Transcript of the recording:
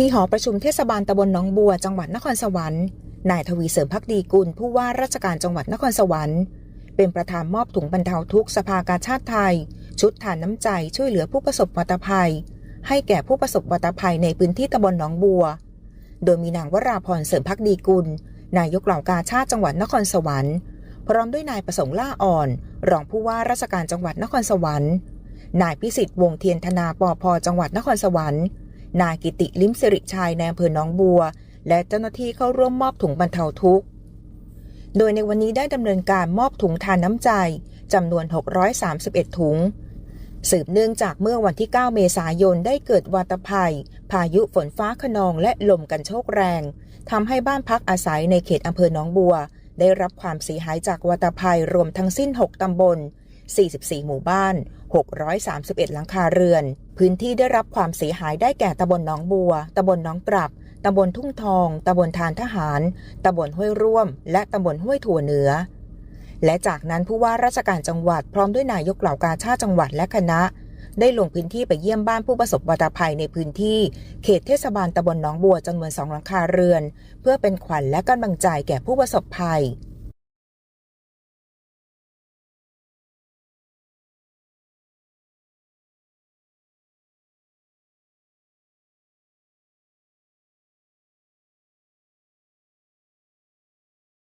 ที่หอประชุมเทศบาลตำบลหนองบัวจังหวัดนครสวรรค์ นายทวีเสริมพักดีกุลผู้ว่าราชการจังหวัดนครสวรรค์ เป็นประธานมอบถุงบรรเทาทุกข์สภากาชาติไทย ชุดฐานน้ำใจช่วยเหลือผู้ประสบวัตภัย ให้แก่ผู้ประสบวัตภัยในพื้นที่ตำบลหนองบัว โดยมีนางวราพรเสริมพักดีกุล นายกเหล่ากาชาติจังหวัดนครสวรรค์ พร้อมด้วยนายประสงค์ล่าอ่อน รองผู้ว่าราชการจังหวัดนครสวรรค์ นายพิสิทธิ์วงเทียนธนาปอพจังหวัดนครสวรรค์ นายกิติลิมสิริชัยในอำเภอหนองบัว และเจ้าหน้าที่เข้าร่วมมอบถุงบรรเทาทุกข์ โดยในวันนี้ได้ดำเนินการมอบถุงทานน้ำใจจำนวน 631 ถุง สืบเนื่องจากเมื่อวันที่ 9 เมษายนได้เกิดวาตภัย พายุฝนฟ้าขนองและลมกันโชกแรงทำให้บ้านพักอาศัยในเขตอำเภอหนองบัว ได้รับความเสียหายจากวาตภัยรวมทั้งสิ้น 6 ตำบล 44 หมู่บ้าน 631 หลังคาเรือน พื้นที่ได้รับความเสียหายได้แก่ตำบลหนองบัว ตำบลหนองปรับ ตำบลทุ่งทอง ตำบลทานทหาร ตำบลห้วยร่วม และตำบลห้วยถั่วเหนือ และจากนั้นผู้ว่าราชการจังหวัดพร้อมด้วยนายกเหล่ากาชาติจังหวัดและคณะ ได้ลงพื้นที่ไปเยี่ยมบ้านผู้ประสบวัตภัยในพื้นที่ เขตเทศบาลตำบลหนองบัวจำนวนสองหลังคาเรือน เพื่อเป็นขวัญและกำลังใจแก่ผู้ประสบภัย